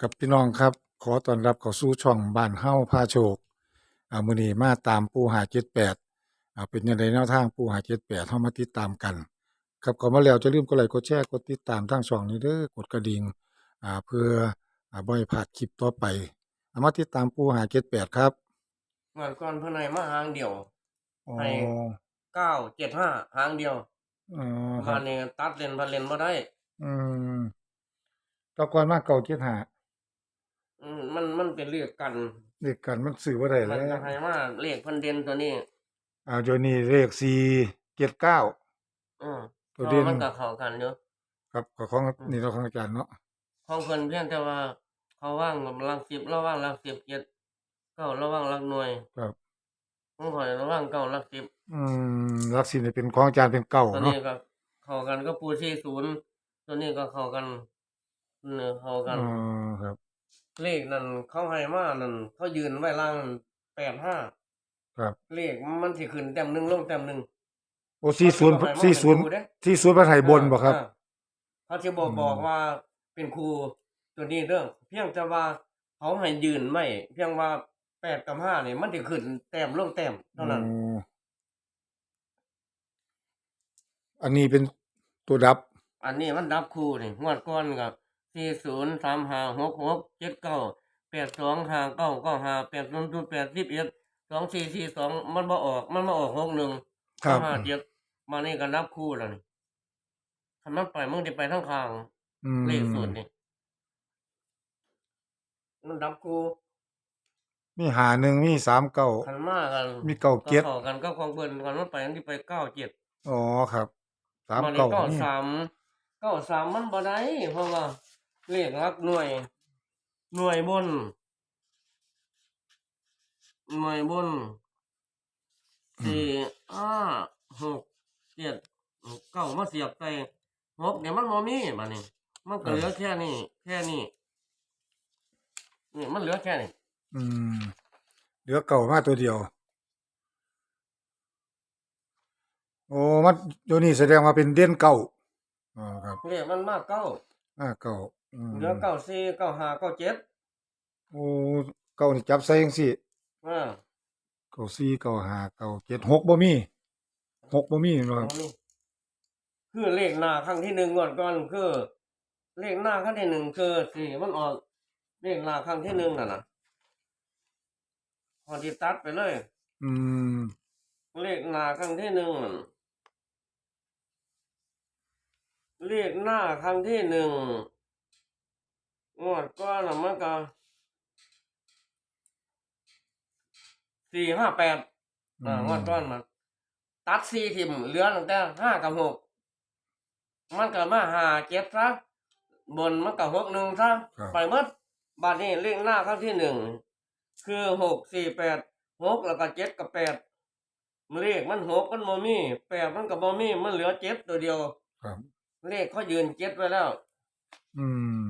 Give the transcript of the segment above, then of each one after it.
กับพี่น้องครับ ขอต้อนรับเข้าสู่ช่องบ้านเฮาพาโชคอ่ามื้อนี้มาตามปูหา78อ่าเป็นจังไดแนวทางปูหา78เฮามาติดตามกัน ครับก่อนมาแล้วอย่าลืมกดไลค์กดแชร์กดติดตามทางช่องนี้เด้อกดกระดิ่งอ่าเพื่ออ่าบ่ให้พลาดคลิปต่อไปเอามาติดตามปูหา78ครับเมื่อก่อนเพิ่นให้มาหางเดียว อ๋อให้ เก้าเจ็ดห้าหางเดียวอ๋อคมารับนี่ตัดเลนพันเลนบ่ได้ อืมแตะก่อนมาเก่า75 อืมมันมันเป็นเรียกกันเลขกันมันซื้อบ่ได้มัแล้นก็วให้มาเลขพันเด่นตัวนี้อ่าเดี๋ยวนี้เลข479อืมตัวเด่นมันก็เข้ากันอยู่ครับก็ของนี่เราของอาจารย์เนาะของเพิ่นเพียงแต่ว่า เขาว่างกับหลักสิบระว่างหลักสิบเจ็ดเก้าระว่างหลักหน่วยครับ ของข่อยระว่างเก้าหลักสิบอืมลักษิณเป็นของอาจารย์เป็นเก่าตัวเนาะนี้ก็เข้ากันก็ปูที่ศูนย์ตัวนี้ก็เข้ากันเนื้อเข้ากัน อ๋อครับ เลขนั่นเขาให้มานั่นเขายืนไว้ล่างแปดห้าครับเลขมันสิขึ้นแต้มหนึ่งลงแต้มหนึ่งโอ้สี่ศูนย์สี่ศูนย์สี่ศูนย์พระไทยบนบ่ครับอ่าเขาจะบอกอืมบอกว่าเป็นครูตัวนี้เรื่อง เพียงแต่ว่าเขาให้ยืนไม่เพียงว่าแปดกับห้านี่มันจะขึ้นแต้มลงแต้มเท่านั้นอ๋ออันนี้เป็นตัวดับ อันนี้มันดับครูนี่งวดก้อนกับ สี่ศูนย์สามห้าหกหกเจ็ดเก้าแปดสองห้าเก้าเก้าห้าแปดศูนย์ศูนย์แปดสิบเอ็ดสองสี่สี่สองมันมาออก มันมาออกหกหนึ่งครับ ห้าเจ็ดมานี่ก็นับคู่แล้วนี่ถ้ามันไปมึงจะไปทั้งทางอืมเลขสูตรนี่มันนับคู่มีหาหนึ่งมีสามเก้าขันมากันมีเก้าเจ็ดเข้ากันก็ของเบิ่นกันมันไปอันที่ไปเก้าเจ็ด อ๋อครับสามมานี่เก้าเก้านี่สามเก้าสามมันบ่ได้เพราะว่า เลขหลักหน่วย หน่วยบน หน่วยบนสี่ห้าหกเจ็ดเก้ามาเสียบไปหกเดี๋ยวมันบ่มีบัดนี้มันก็เหลือแค่นี้แค่นี้นี่มันเหลือแค่นี้อืมเหลือเก่ามาตัวเดียว โอ้มันตัวนี้แสดงว่าเป็นเด่นเก่าอ๋อครับเลขมันมากเก้าอ่าเก่าอืม เหลือเก้าสี่เก้าห้าเก้าเจ็ดโอ้เก่านี่จับใส่จังซี่อ่าเก้าสี่เก้าห้าเก้าเจ็ดหกบ่มีหกบ่มีเนาะครับเอานี่คือเลขหน้าครั้งที่หนึ่งก่อนก่อนคือ เลขหน้าครั้งที่หนึ่งคือสี่มันออกเลขหน้าครั้งที่หนึ่งน่ะนะพอดีตัดไปเลย อืม เลขหน้าครั้งที่หนึ่งนั่นเลขหน้าครั้งที่หนึ่ง งวดก้อนน่ะมันก็สี่ห้าแปดอ่างวดก้อนมาตัดสี่ทิมเหลือตั้งแต่ห้ากับหกมันก็มาหาเจ็ดซะบนมันก็หกหนึ่งซะครับ ไปหมดบาทนี้เลขหน้าครั้งที่หนึ่งคือหกสี่แปดหกแล้วก็เจ็ดกับแปดเลขมันหกมันโมมี่แปดมันกับโมมี่มันเหลือเจ็ดตัวเดียว ครับ เลขเขายืนเจ็ดไว้แล้ว อืม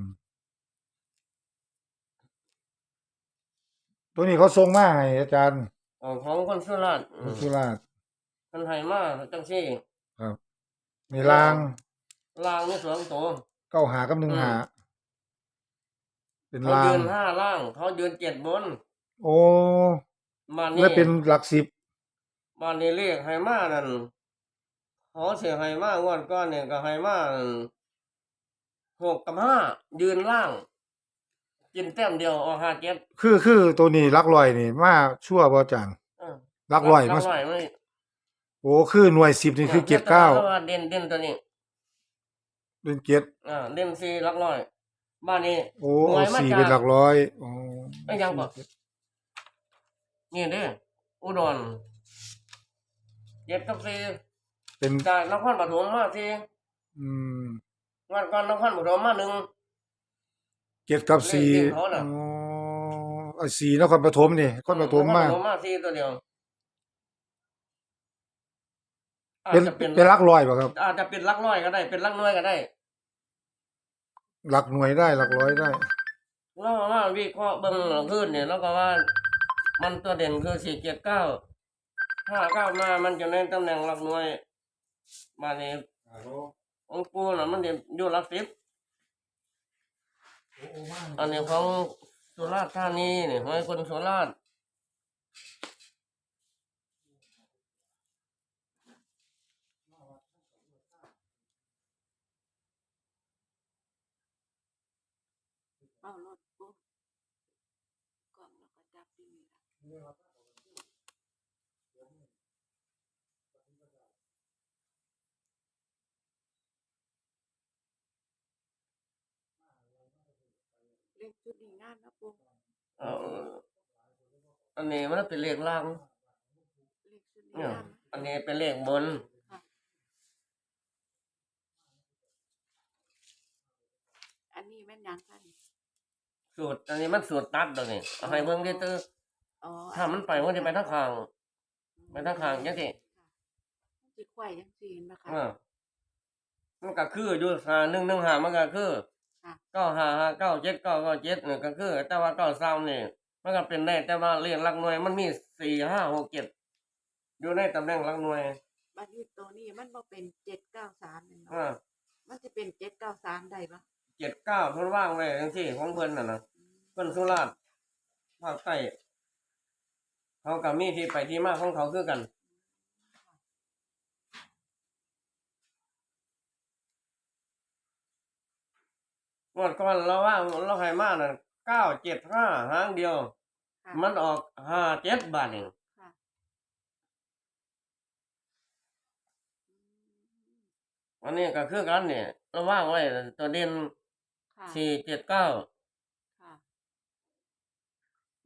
ตัวนี้เขาส่งมาให้อาจารย์ของของคนสุราษฎร์คุณสุราษฎร์คนไทยมาจังซี่ครับมีรางลางนี่สองตัว เก้าหากับหนึ่งอืม หา เป็นเขารางยืนห้าล่าง เขายืนเจ็ดบนโอ้มานี่แล้วเป็นหลักสิบมานี่เลขไฮมานั่นเขาเสียไฮมางวดก้อนเนี่ยก็ไฮมานั่นหกกับห้ายืนล่าง กินแต้มเดียวออกห้าเจ็ดคือคือตัวนี้หลักลอยนี่มาชั่วบ่อาจารย์เออหลักลอยหมาลักร้อยไม่โอ้คือหน่วยสิบนี่คือเจ็ดเก้าแต่ว่าเด่นเด่นตัวนี้เป็นเจ็ดอ่าเด่นสี่หลักร้อยบ้านนี้โอ้หน่วยเอามาสี่จากเป็นหลักร้อยโอ้ไม่ยังบ่นี่เด้ออุดรเจ็ดกับสี่เป็นจากนครปฐมมาสี่อืมงานก่อนนครปฐมมาหนึ่ง เจ็ดกับสี่เลขที่เขาน่ะ อ๋อไอ้สี่นครปฐมนี่นครปฐมมา นครปฐมมาสี่ตัวเดียวอาจเป็นจะเป็นเป็นหลักร้อยป่ะครับอาจจะเป็นหลักร้อยก็ได้ เป็นหลักหน่วยก็ได้หลักหน่วยได้หลักร้อยได้แล้วว่าวิเคราะห์เบิ่งขึ้นเนี่ยแล้วก็ว่า มันตัวเด่นคือสี่เจ็ดเก้าถ้าเก้ามามันจะในตำแหน่งหลักหน่วยมาเนี่ยองค์ปูน่ะมันเด่นอยู่หลักสิบ อันนี้ของสุราษฎร์ธานีนี่หอยคนสุราษฎร์เอารถปุ๊บก่อนแล้วก็จับที่นี่ล่ะ เลขชุดนี้งานนะปุ๊บเอาอันนี้มันเป็นเลขล่าง เลขชุดนี้เนี่ยงานอันนี้เป็นเลขบน อันนี้แม่นยังคะนี่สูตรอันนี้มันสูตรตัดตัวนี้เอาให้เบิ่งได้ตื้ออ๋อถ้ามันไปมันจะไปทางข้าง ไปทางข้างจังซี่มันสิควายจังซี่นะคะอ่ามันก็คืออยู่หาหนึ่งหนึ่งหามันก็คือค่ะ เก้าหาหาเก้าเจ็ดเก้าเก้าเจ็ดนี่ก็คือ แต่ว่าเก้าสามนี่มันก็เป็นได้แต่ว่าเลขหลักหน่วยมันมีสี่ห้าหกเจ็ดอยู่ในตำแหน่งหลักหน่วยบัดนี้ตัวนี้มันบ่เป็น793นี่เนาะอ่ามันจะเป็น793ได้ปะเจ็ดเก้าเพิ่นว่างไว้จังซี่ของเพิ่นน่ะนะอืมเพิ่นสุราษฎร์ภาคใต้เขาก็มีที่ไปที่มาของเขาคือกัน วดก่อนเราว่าเราให้มาน่ะเก้าเจ็ดห้าหางเดียว ค่ะมันออกห้าเจ็ดบาทเองค่ะอืมอันนี้ก็คือกันเนี่ยเราว่างไว้ตัวเด่นค่ะสี่เจ็ดเก้าค่ะ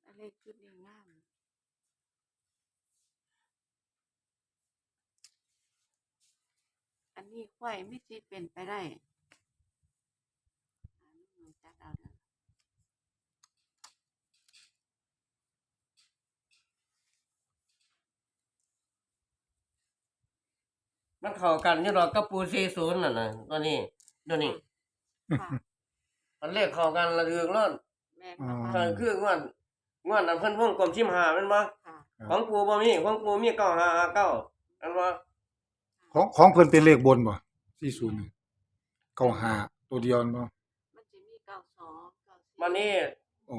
อันเลขชุดนี้งามอันนี้ควายไม่สิเป็นไปได้อัน นี้หนูจัดเอาเด้อมันเข้ากันอยู่ดอกกับปูสี่ศูนย์น่ะนะตัวนี้ตัวนี้ค่ะมันเลขเข้ากันระเดืองรอดแม่นอ๋อบ่ก็คะคืองวดงวดนั้นเพิ่นวงกลมชิมหาแมันบ่ค่ะของปูบ่มีของปูมีเก้าห้าเก้าอันว่าของของเพิ่นเป็นเลขบนบ่40นี่เก้าห้าตัวเดียวนั่นบ่ มันจะมีเก้าสอง เก้าสี่วันนี้อ๋อ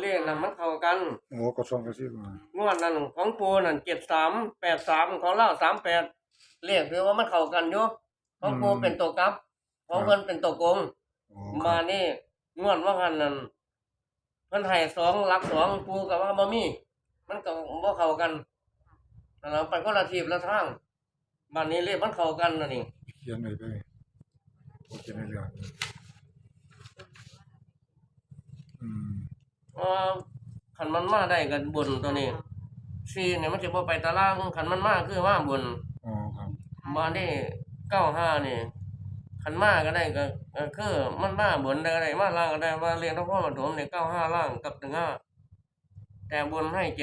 เลขนั้นมันเข้ากันโอ้ก็2ก็สิบมางวดนั้นของปูนั่นเจ็ดสามแปดสามของเราสามแปดเลขคือว่ามันเข้ากันอยู่ของปูเป็นตัวกลับของเพิ่นเป็นตัวโกงอ๋อคมารับนี่งวดว่ากันนั่นเพิ่นให้สองหลักสองปูกับว่าบ่มี มันก็บ่เข้ากันนั่นล่ะไปคนละทีละทางบัดนี้เลขมันเข้ากันน่ะนี่เขียนไว้ไปโอเคในเรื่องอืม เอ่อคันมันมาได้กันบนตัวนี้ซีเนี่ยมันสิบ่ไปตารางคันมันมาคือมาบนอ๋อครับมาได้95นี่คันมาก็ได้ก็ก็คือมันมาบนได้ก็ได้มาล่างก็ได้ว่าเรียนนครปฐมนี่95ล่างกับ15แต่บนให้79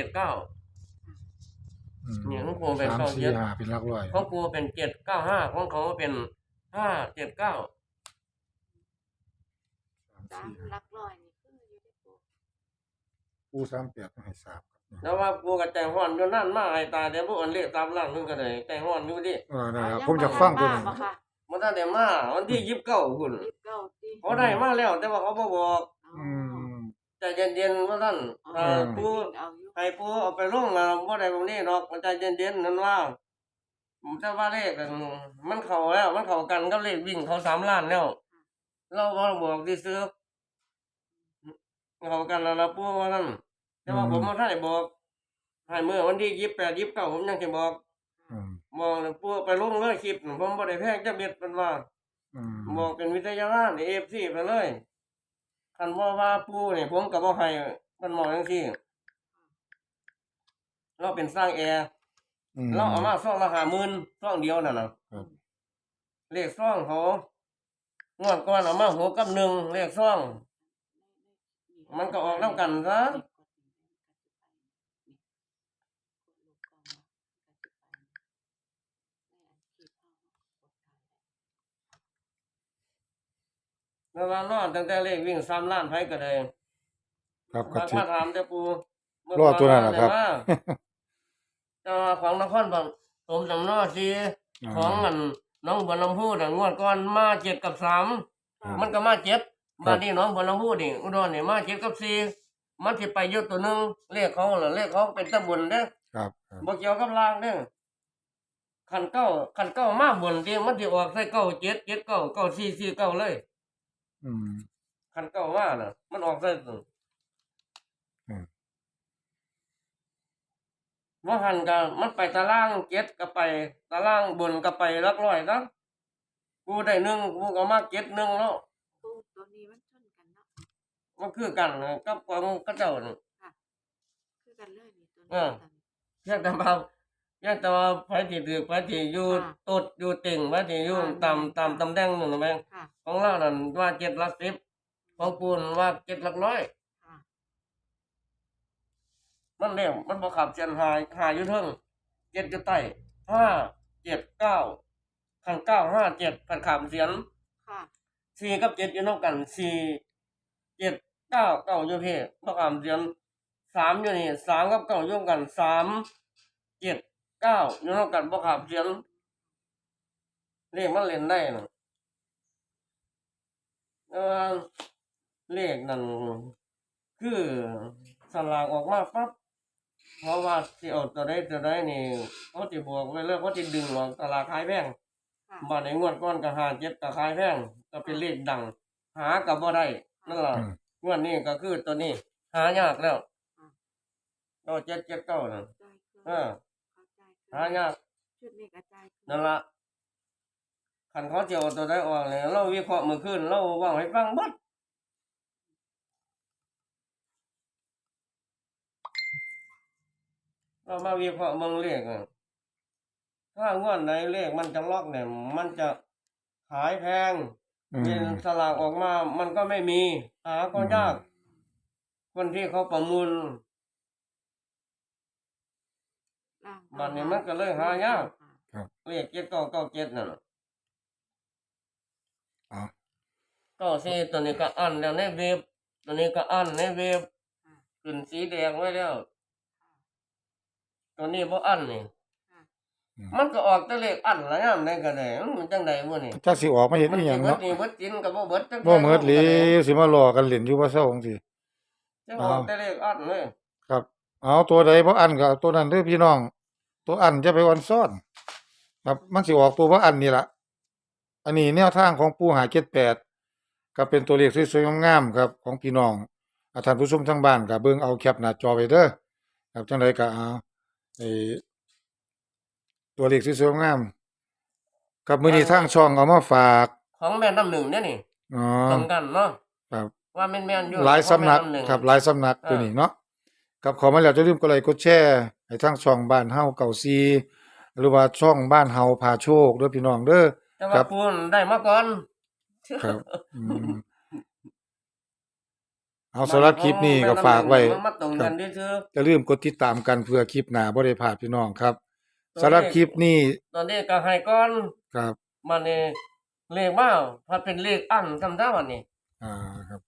อืมเนี่ยของครูเป็นสามเก้าสี่เจ็ดห้าเป็นหลักร้อยของกูเป็นเจ็ดเก้าห้าของเขาเป็นห้าเจ็ดเก้าสามสามสี่หลักร้อยนี่คืออยู่ในตัว ปูสามแปดต้องให้ทราบครับแล้วว่ากูกับใจห้อนอยู่นั่นมาไอ้ตาเดี๋ยวพวกอันเรียกตามหลังนึงก็เลยใจห้อนอยู่ดิเออนั่นเอาล่ะยังผมอยากฟังตัวบ่นั้นทันมาบ่ค่ะมันได้เดี๋ยวมาวันที่ยิบเก้าคุณรีบเก้าติเขาได้มาแล้ว แต่ว่าเขาบ่บอกอ๋ออืมใจเย็นๆว่าท่านอ๋อถ้าอืมปูเอาอยู่ให้ปูเอาไปลงมาบ่ได้แบบนี้ดอกใจเย็นๆนั่นว่าแต่ว่าเลขกันมันเข้าแล้ว มันเข้ากันกับเลขวิ่งเขาสามล้านแล้ว เราบ่บอกที่ซื้อ เข้ากันแล้วล่ะปูว่าท่านแต่ว่าผมบ่ทันได้บอกให้เมื่อวันที่ยี่สิบแปดยี่สิบเก้าผมยังจะบอกอืมบอกเลยพวกไปลงเลยคลิปน่ะผมบ่ได้แพงจะเม็ดมันว่าอืมบอกเป็นวิทยาทานเอฟซีไปเลยคันว่าว่าปูนี่ผมก็บ่ให้มันบอกจังซี่เราเป็นสร้างแอร์อืมเราเอามาซ่องละ50,000ซ่องเดียวนั่นน่ะครับเลขซ่องเขางวดก่อนเอามาหกกับหนึ่งเลขซ่อง มันก็ออกนำกันซะแล้วว่ารอดตั้งแต่เลขวิ่ง3ล้านไผก็ได้ครับก็บางสิมาถามแต่ปูรอดตัวนั้นล่ะครับแต่ว่าของนครบางสมสำนอสีของอันน้องบัวลำพูน่ะงวดก่อนมาเจ็ดกับสามครับมันก็มาเจ็ด บ้านนี้หน้องบัวลำพูนี่อุดรนี่มาเจ็ดกับสี่มันสิไปอยุดตัวหนึงเลขเขาเหรอเลขเขาเป็นตะบุญเด้อครับครับบ่เกี่ยวกับล่างเด้อคันเก้าคันเก้ามาบนที่มันสิออกใส่เก้าเจ็ดเจ็ดเก้าเก้าสี่สี่เก้าเลยอืมคันเก้ามาน่ะ มันออกใส่ตัวอืม ว่าหันก็มันไปตารางเจ็ดก็ไป ตารางบนก็ไปหลักร้อยครับกูได้หนึ่งกูก็มาเจ็ดหนึ่งแล้วปู ตัวนี้มันชนกันเนาะมันคือกันนะกับของกระเจ้านี่คือกันเลยนี่ตัวเอนี้อเพียงแต่ว่าเพียงแต่ว่าไผที่ถือไผที่อยู่ค่ะตดอยู่ติ่งไผที่อยู่ค่ะตามตามตำแหน่งนั่นนะแม่งค่ะของเรานั่นว่าเจ็ดหลักสิบของปูนว่าเจ็ดหลักร้อย ค่ะมันเรียกมันบ่ขับเสียนหายหายอยู่เทิงเจ็ดอยู่ใต้ห้าเจ็ดเก้าขันเก้าห้าเจ็ดขันขามเสียนค่ะ สี่กับเจ็ดอยู่นอกกันสี่เจ็ดเก้าเก้าอยู่เพ่บ่ขามเสียนสามอยู่นี่สามกับเก้าอยู่กันสามเจ็ดเก้าอยู่นอกกันบ่ขามเสียนเลขมันเล่นได้นะเออเลขนั่นคือสลากออกมาปั๊บเพราะว่าสิเอาตัวได้ตัวได้นี่เขาสิบวกไว้เลยเขาสิดึงออกตลาดขายแพงค่ะบาทในงวดก้อนก็หาเจ็ดก็ขายแพง ก็เป็นเลขดัง หากับบ่ได้นั่นล่ะอืม งวดนี้ก็คือตัวนี้ หายากแล้วอ่าตัวเจ็ดเจ็ดเก้านั่นใจคือเออเข้าใจคือหายากชุดนี้กระจายคือนั่นล่ะคันเขาเจียวตัวได้ออกเนี่ยเราวิเคราะห์มือขึ้นเราเว่าให้ฟังเบิดเรามาวิเคราะห์เบิ่งเลขอะถ้างวดไหนเลขมันจะล็อกเนี่ย มันจะขายแพงอื เงิมนสลากออกมา มันก็ไม่มี หาก็ยาก คนที่เขาประมูลล่างบัดนี้มันก็เลยหายากค่ะเลขเจ็ดเก้าเก้าเจ็ดนั่นน่ะอ๋อเก้าสี่ตัวนี้ก็อันแล้วในเว็บตัวนี้ก็อันในเว็บค่ะขึ้นสีแดงไว้แล้ว ตัวนี้บ่อันนี่ค่ะ มันก็ออกแต่เลขอันละยามได้ก็ได้มันจังได๋มื้อนี้จักสิออกมาเห็นมันอีหสิยังเบิดเนาะนี่เบิดจินก็บ่เบิดจังบ่เหมิดหลีสิมาหลอกกันเล่นอยู่ว่าเซาจังซี่ จังออกแต่เลขอันเลยครับเอาตัวใดบ่อันก็เอาตัวนั้นเด้อพี่น้อง ตัวอันจะไปออนซ่อน ครับมันสิออกตัวบ่อันนี่ล่ะ อันนี้แนวทางของปูหา78ก็เป็นตัวเลขสวยๆงามๆครับ ของพี่น้องอ่าท่านผู้ชมทางบ้านก็เบิ่งเอาแคปหน้าจอไว้เด้อครับจังไดก็เอาไอ้ ตัวเลขสวยๆงามๆกับมื้อนี้ทางช่องเอามาฝากของแม่น้ำหนึ่งเนี่ยนี่อ๋อตรงกันเนาะครับว่าแม่นๆอยู่หลายสำนักของแม่ำหงครับหลายสำนักเออตัวนี้เนาะครับขอมาแล้วจะลืมกดไลค์กดแชร์ให้ทางช่องบ้านเฮาเก่าซีหรือว่าช่องบ้านเฮาพาโชคเด้อพี่น้องเด้อแต่ครัว่าบปูนได้มาก่อนครับอืมเอาสำหรับคลิปนี้ก็ฝากไว้มันมาตรงกันซื่อจะลืมกดติดตามกันเพื่อคลิปหน้าบ่ได้พลาดพี่น้องครับตัว สำหรับเลขคลิปนี้ๆตอนนี้ก็ให้ก่อนครับมันนี่เลขมาพัดเป็นเลขอันจำได้วันนี้อ่าครับ